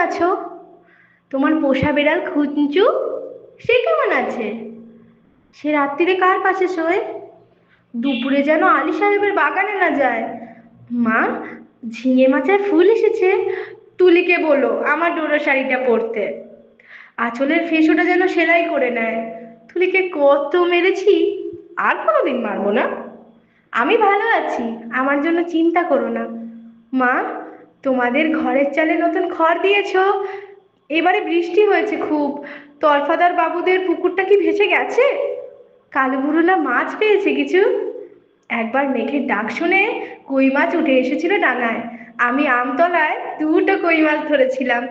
আছো? তোমার পোষা বেড়াল খুঞ্চু? সে কেমন আছে? সে রাত্রিরে কার পাশে শোয়? দুপুরে যেন আলী সাহেবের বাগানে না যায়। মা, ঝিঙে মাছের ফুল এসেছে। তুলিকে বলো আমার ডোরা শাড়িটা পরতে। আঁচলের ফেসোটা যেন সেলাই করে নেয়। তুলিকে কত মেরেছি? আর কোনোদিন মারবো না। আমি ভালো আছি, আমার জন্য চিন্তা করো না। মা তোমাদের ঘরের চালে নতুন খড় দিয়েছ? এবারে বৃষ্টি হয়েছে খুব। তরফাদার বাবুদের পুকুরটা কি ভেসে গেছে? কালো বুড়ো মাছ পেয়েছে কিছু? একবার মেঘের ডাক শুনে কই মাছ উঠে এসেছিল ডাঙায়। আমি আমতলায় দুটো কই মাছ ধরেছিলাম।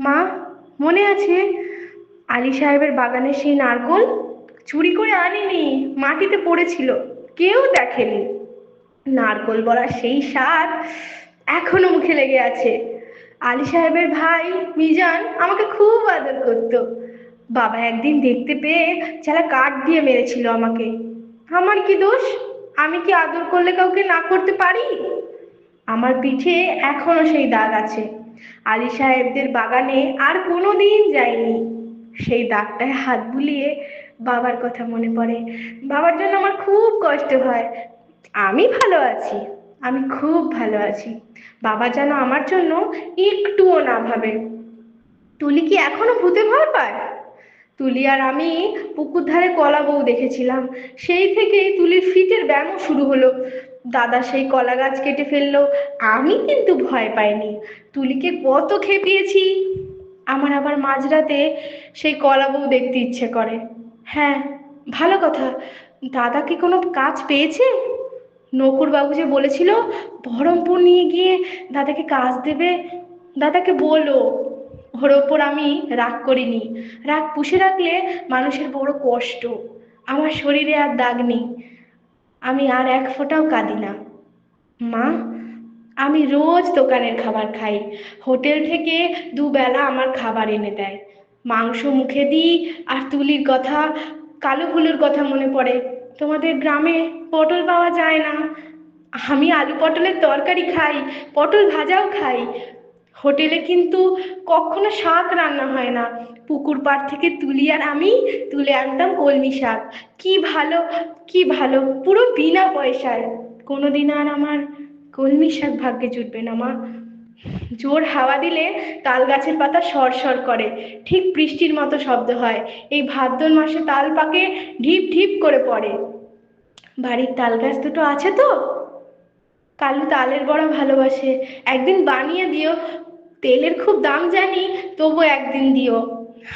মা, মনে আছে? আলী সাহেবের বাগানে সেই নারকোল চুরি করে আনিনি, মাটিতে পড়েছিল, কেউ দেখেনি। নারকোল বড়ার সেই স্বাদ এখনও মুখে লেগে আছে। আলী সাহেবের ভাই মিজান আমাকে খুব আদর করত। বাবা একদিন দেখতে পেয়ে চালা কাঠ দিয়ে মেরেছিল আমাকে। আমার কি দোষ? আমি কি আদর করলে কাউকে না করতে পারি? আমার পিঠে এখনও সেই দাগ আছে। আলী সাহেবদের বাগানে আর কোনো দিন যাইনি। সেই দাগটায় হাত বুলিয়ে বাবার কথা মনে পড়ে। বাবার জন্য আমার খুব কষ্ট হয়। আমি ভালো আছি। আমি খুব ভালো আছি। বাবা যেন আমার জন্য একটুও না ভাবে তুলি কি এখনও ভূতে ভয় পায়? তুলি আর আমি পুকুর ধারে কলা বউ দেখেছিলাম। সেই থেকেই তুলির ফিটের ব্যায়ামও শুরু হলো। দাদা সেই কলা গাছ কেটে ফেলল। আমি কিন্তু ভয় পাইনি। তুলিকে কত খেপিয়েছি। আমার আবার মাঝরাতে সেই কলা বউ দেখতে ইচ্ছে করে। হ্যাঁ ভালো কথা। দাদা কি কোনো কাজ পেয়েছে? নকুর বাবু যে বলেছিল, বহরমপুর নিয়ে গিয়ে দাদাকে কাজ দেবে, দাদাকে বলো। ওর ওপর আমি রাগ করিনি। রাগ পুষে রাখলে মানুষের বড় কষ্ট। আমার শরীরে আর দাগ নেই। আমি আর এক ফোঁটাও কাঁদি না। মা, আমি রোজ দোকানের খাবার খাই। হোটেল থেকে দুবেলা আমার খাবার এনে দেয়। মাংস মুখে দিই আর তুলির কথা, কালো ফুলুর কথা মনে পড়ে। তোমাদের গ্রামে পটল পাওয়া যায় না। আমি আলু পটলের তরকারি খাই, পটল ভাজাও খাই। হোটেলে কিন্তু কখনো শাক রান্না হয় না। পুকুর পাড় থেকে তুলি আর আমি তুলে আনতাম কলমি শাক। কি ভালো কি ভালো, পুরো বিনা পয়সায়। কোনোদিন আর আমার কলমি শাক ভাগ্যে জুটবে না মা। জোর হাওয়া দিলে তাল গাছের পাতা সরসর করে। ঠিক বৃষ্টির মতো শব্দ হয়। এই ভাদ্র মাসে তাল পাকে ঢিপ ঢিপ করে পড়ে। বাড়ির তাল গাছ দুটো আছে তো? কালু তালের বড়া ভালোবাসে। একদিন বানিয়ে দিও। তেলের খুব দাম জানি তবু একদিন দিও।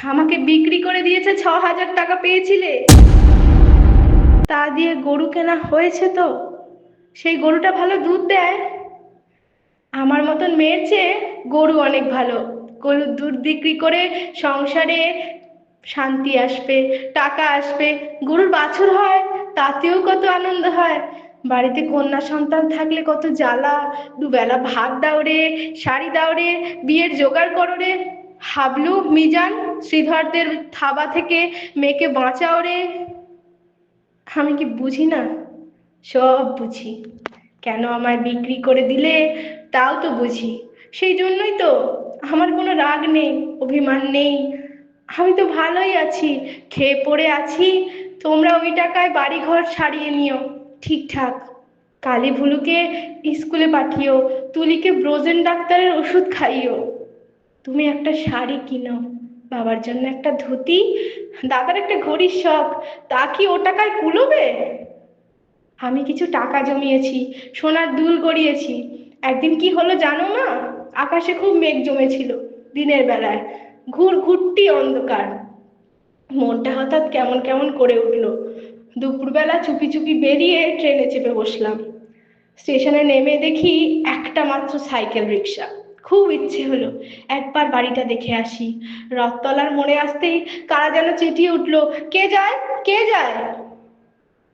আমাকে বিক্রি করে দিয়েছে ছ হাজার টাকা পেয়েছিলে। তা দিয়ে গরু কেনা হয়েছে তো? সেই গরুটা ভালো দুধ দেয়? আমার মতন মেয়ের চেয়ে গরু অনেক ভালো। গরুর দুধ বিক্রি করে সংসারে শান্তি আসবে, টাকা আসবে, গরুর বাছুর হয়, তাতেও কত আনন্দ হয়। বাড়িতে কন্যা সন্তান থাকলে কত জ্বালা, দুবেলা ভাত দাও রে, শাড়ি দাও রে, বিয়ের জোগাড় করো রে। হাবলু, মিজান, শ্রীধরদের থাবা থেকে মেয়েকে বাঁচাও রে। আমি কি বুঝি না? সব বুঝি। কেন আমায় বিক্রি করে দিলে? তাও তো বুঝি। সেই জন্যই তো আমার কোনো রাগ নেই, অভিমান নেই। আমি তো ভালোই আছি, খেয়ে পড়ে আছি। তোমরা ওই টাকায় বাড়িঘর সারিয়ে নিও, ঠিকঠাক। কালী ভুলুকে স্কুলে পাঠিও, তুলিকে ব্রোজেন ডাক্তারের ওষুধ খাইও। তুমি একটা শাড়ি কিনো, বাবার জন্য একটা ধুতি, দাদার একটা ঘড়ির শখ, তা কি ও টাকায় কুলোবে? আমি কিছু টাকা জমিয়েছি, সোনার দুল গড়িয়েছি। একদিন কি হলো জানো না আকাশে খুব মেঘ জমেছিল দিনের বেলায়। ঘুর ঘুরটি অন্ধকার। মনটা হঠাৎ কেমন কেমন করে উঠল। দুপুরবেলা চুপি চুপি বেরিয়ে ট্রেনে চেপে বসলাম। স্টেশনে নেমে দেখি একটা মাত্র সাইকেল রিক্সা খুব ইচ্ছে হলো একবার বাড়িটা দেখে আসি। রথতলার মোড়ে আসতেই কারা যেন চেটিয়ে উঠল, কে যায়? কে যায়?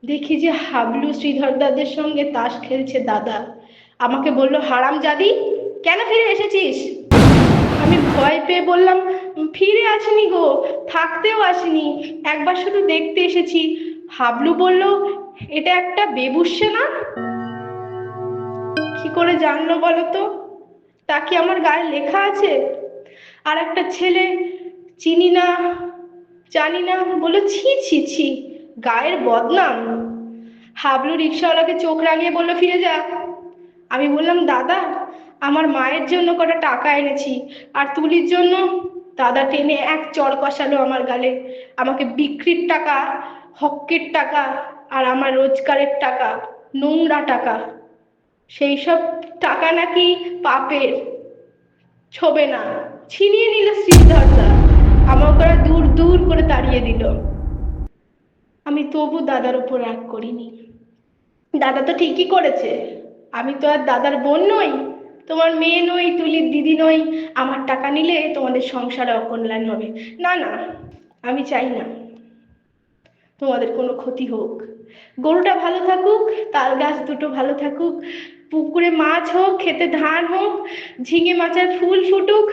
দেখি যে হাবলু শ্রীধর দাদের সঙ্গে তাস খেলছে দাদা। আমাকে বলল, হারাম জাদি, কেন ফিরে এসেছিস? আমি ভয় পেয়ে বললাম, ফিরে আসিনি গো, থাকতেও আসিনি। একবার শুধু দেখতে এসেছি। হাবলু বলল, এটা একটা বেবুসে না? কি করে জানলো বলো তো? কি আমার গায়ে লেখা আছে? আর একটা ছেলে, চিনি না, জানি না। বলে ছি ছি ছি। গায়ের বদনাম। হাবলু রিক্সাওয়ালাকে চোখ রাঙিয়ে বলল, ফিরে যা। আমি বললাম, দাদা, আমার মায়ের জন্য কটা টাকা এনেছি আর তুলির জন্য? দাদা টেনে এক চড় কষালো আমার গালে। আমাকে বিক্রির টাকা হকের টাকা আর আমার রোজগারের টাকা, নোংরা টাকা, সেই সব টাকা নাকি পাপের? ছবে না। ছিনিয়ে নিল শ্রীধরদা। আমাকে দূর দূর করে তাড়িয়ে দিল। আমি তবু দাদার উপর রাগ করিনি। দাদা তো ঠিকই করেছে। আমি তো আর দাদার বোন নই, তোমার মেয়ে নই, তুলির দিদি নই। আমার টাকা নিলে তোমাদের সংসারে অকল্যাণ হবে। না না, আমি চাই না তোমাদের কোনো ক্ষতি হোক। গরুটা ভালো থাকুক, তাল গাছ দুটো ভালো থাকুক, পুকুরে মাছ হোক, খেতে ধান হোক, ঝিঙে মাচার ফুল ফুটুক।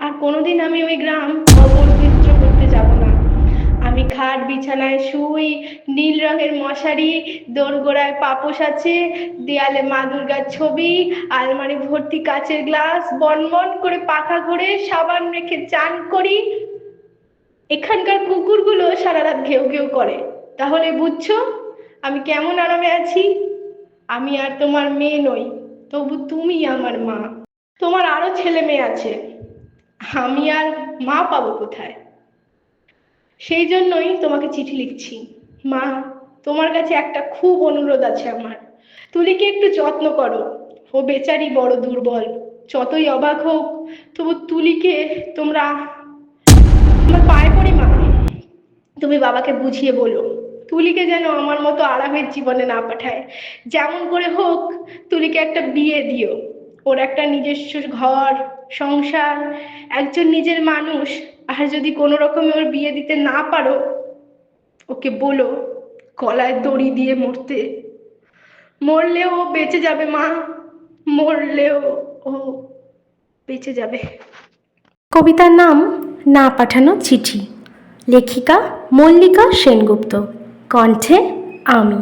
আর কোনোদিন আমি ওই গ্রাম আমি খাট বিছানায় শুই, নীল রঙের মশারি, দোরগোড়ায় পাপোশ আছে, দেয়ালে মা দুর্গার ছবি, আলমারি ভর্তি কাচের গ্লাস, বনবন করে পাখা ঘুরে সাবান রেখে চান করি। এখানকার কুকুরগুলো সারা রাত ঘেউ ঘেউ করে। তাহলে বুঝছ আমি কেমন আরামে আছি? আমি আর তোমার মেয়ে নই, তবু তুমি আমার মা। তোমার আরও ছেলে মেয়ে আছে। আমি আর মা পাবো কোথায়? সেই জন্যই তোমাকে চিঠি লিখছি। মা, তোমার কাছে একটা খুব অনুরোধ আছে আমার। তুলিকে একটু যত্ন করো। ও বেচারি বড় দুর্বল। যতই অবাক হোক, তবু তুলিকে তোমরা আমার পায়ে পড়ি মা। তুমি বাবাকে বুঝিয়ে বলো, তুলিকে যেন আমার মতো আরামের জীবনে না পাঠায়। যেমন করে হোক, তুলিকে একটা বিয়ে দিও। ওর একটা নিজস্ব ঘর, সংসার, একজন নিজের মানুষ। আর যদি কোনো রকমে ওর বিয়ে দিতে না পারো, ওকে বলো, গলায় দড়ি দিয়ে মরতে। মরলেও ও বেঁচে যাবে, মা। মরলেও ও বেঁচে যাবে। কবিতার নাম না পাঠানো চিঠি। লেখিকা মল্লিকা সেনগুপ্ত। কণ্ঠে আমি।